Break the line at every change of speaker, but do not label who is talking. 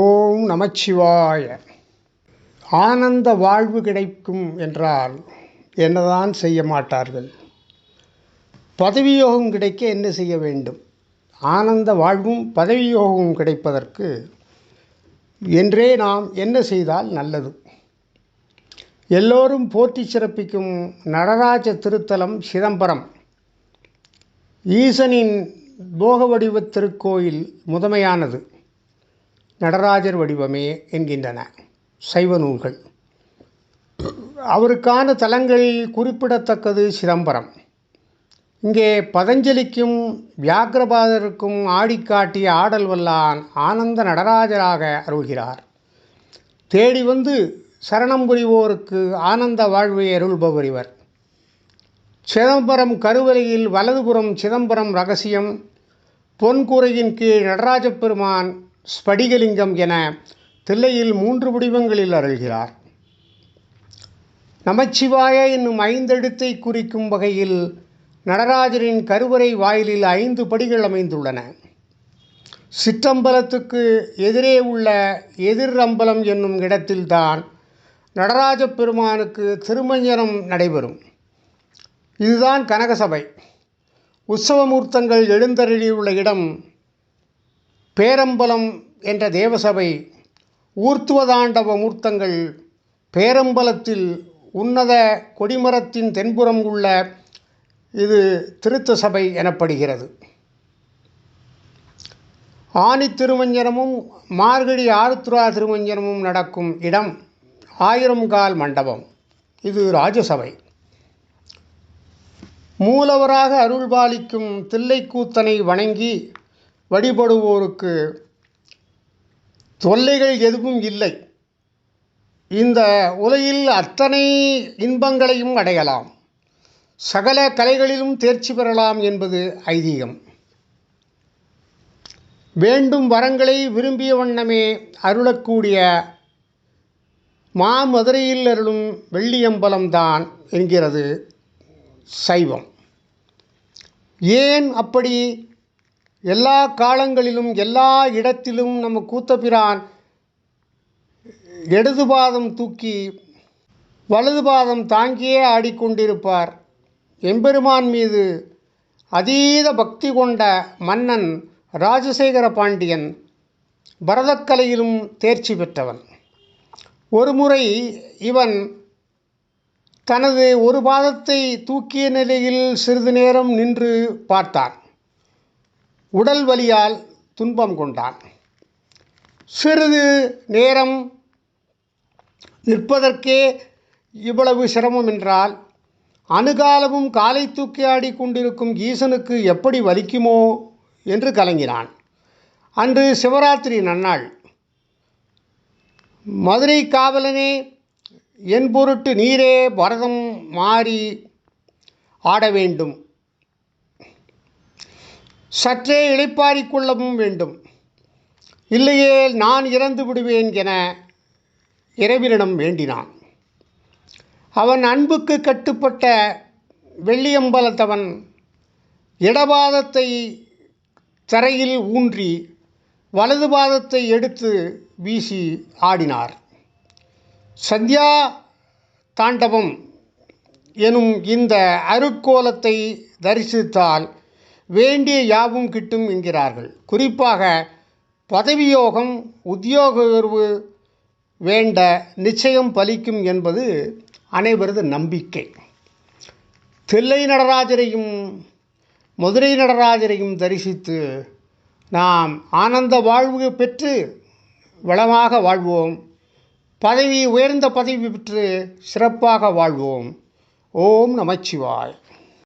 ஓம் நமச்சிவாய. ஆனந்த வாழ்வு கிடைக்கும் என்றால் என்னதான் செய்ய மாட்டார்கள்? பதவியோகம் கிடைக்க என்ன செய்ய வேண்டும்? ஆனந்த வாழ்வும் பதவியோகமும் கிடைப்பதற்கு என்றே நாம் என்ன செய்தால் நல்லது? எல்லோரும் போற்றி சிறப்பிக்கும் நடராஜ திருத்தலம் சிதம்பரம். ஈசனின் போக வடிவ திருக்கோயில் முதமையானது. நடராஜர் வடிவமே என்கின்றன. சைவ நூல்கள். அவருக்கான தலங்களில் குறிப்பிடத்தக்கது சிதம்பரம். இங்கே பதஞ்சலிக்கும் வியாக்கிரபாதருக்கும் ஆடிக்காட்டிய ஆடல் வல்லான் ஆனந்த நடராஜராக அருள்கிறார். தேடி வந்து சரணம் புரிவோருக்கு ஆனந்த வாழ்வை அருள்பவர் இவர். சிதம்பரம் கருவறையில் வலதுபுறம் சிதம்பரம் ரகசியம் பொன்குறையின் கீழ் நடராஜ பெருமான் ஸ்படிகலிங்கம் என தில்லையில் மூன்று வடிவங்களில் அருள்கிறார். நமச்சிவாய என்னும் ஐந்தெழுத்தை குறிக்கும் வகையில் நடராஜரின் கருவறை வாயிலில் ஐந்து படிகள் அமைந்துள்ளன. சிற்றம்பலத்துக்கு எதிரே உள்ள எதிர் அம்பலம் என்னும் இடத்தில்தான் நடராஜ பெருமானுக்கு திருமஞ்சனம் நடைபெறும். இதுதான் கனகசபை. உற்சவமூர்த்தங்கள் எழுந்தருளியுள்ள இடம் பேரம்பலம் என்ற தேவசபை ஊர்த்துவதாண்டவ மூர்த்தங்கள் பேரம்பலத்தில் உன்னத கொடிமரத்தின் தென்புறம் உள்ள இது திருத்த சபை எனப்படுகிறது. ஆணி திருமஞ்சனமும் மார்கழி ஆருத்ரா திருமஞ்சனமும் நடக்கும் இடம் ஆயிரம் கால் மண்டபம். இது ராஜசபை. மூலவராக அருள்பாலிக்கும் தில்லைக்கூத்தனை வணங்கி வழிபடுவோருக்கு தொல்லைகள் எதுவும் இல்லை. இந்த உலகில் அத்தனை இன்பங்களையும் அடையலாம். சகல கலைகளிலும் தேர்ச்சி பெறலாம் என்பது ஐதீகம். வேண்டும் வரங்களை விரும்பிய வண்ணமே அருளக்கூடிய மாமதுரையில் அருளும் வெள்ளியம்பலம்தான் என்கிறது சைவம். ஏன் அப்படி எல்லா காலங்களிலும் எல்லா இடத்திலும் நம்ம கூத்தபிரான் இடது பாதம் தூக்கி வலது பாதம் தாங்கியே ஆடிக்கொண்டிருப்பார். எம்பெருமான் மீது அதீத பக்தி கொண்ட மன்னன் ராஜசேகர பாண்டியன் பரதக்கலையிலும் தேர்ச்சி பெற்றவன். ஒருமுறை இவன் தனது ஒரு பாதத்தை தூக்கிய நிலையில் சிறிது நேரம் நின்று பார்த்தான். உடல் வலியால் துன்பம் கொண்டான். சிறிது நேரம் நிற்பதற்கே இவ்வளவு சிரமம் என்றால் அணுகாலமும் காலை தூக்கி ஆடி கொண்டிருக்கும் ஈசனுக்கு எப்படி வலிக்குமோ என்று கலங்கினான். அன்று சிவராத்திரி நன்னாள். மதுரை காவலனே என் பொருட்டு நீரே பரதம் மாறி ஆட வேண்டும். சற்றே இளைப்பாறிக் கொள்ளவும் வேண்டும். இல்லையே நான் இறந்து விடுவேன் என இறைவனிடம் வேண்டினான். அவன் அன்புக்கு கட்டுப்பட்ட வெள்ளியம்பலத்தவன் இடபாதத்தை தரையில் ஊன்றி வலது பாதத்தை எடுத்து வீசி ஆடினார். சந்தியா தாண்டவம் எனும் இந்த அருக்கோலத்தை தரிசித்தால் வேண்டிய யாவும் கிட்டும் என்கிறார்கள். குறிப்பாக பதவியோகம் உத்தியோக உயர்வு வேண்ட நிச்சயம் பலிக்கும் என்பது அனைவரது நம்பிக்கை. தில்லை நடராஜரையும் மதுரை நடராஜரையும் தரிசித்து நாம் ஆனந்த வாழ்வு பெற்று வளமாக வாழ்வோம். பதவி உயர்ந்த பதவி பெற்று சிறப்பாக வாழ்வோம். ஓம் நமச்சிவாய்.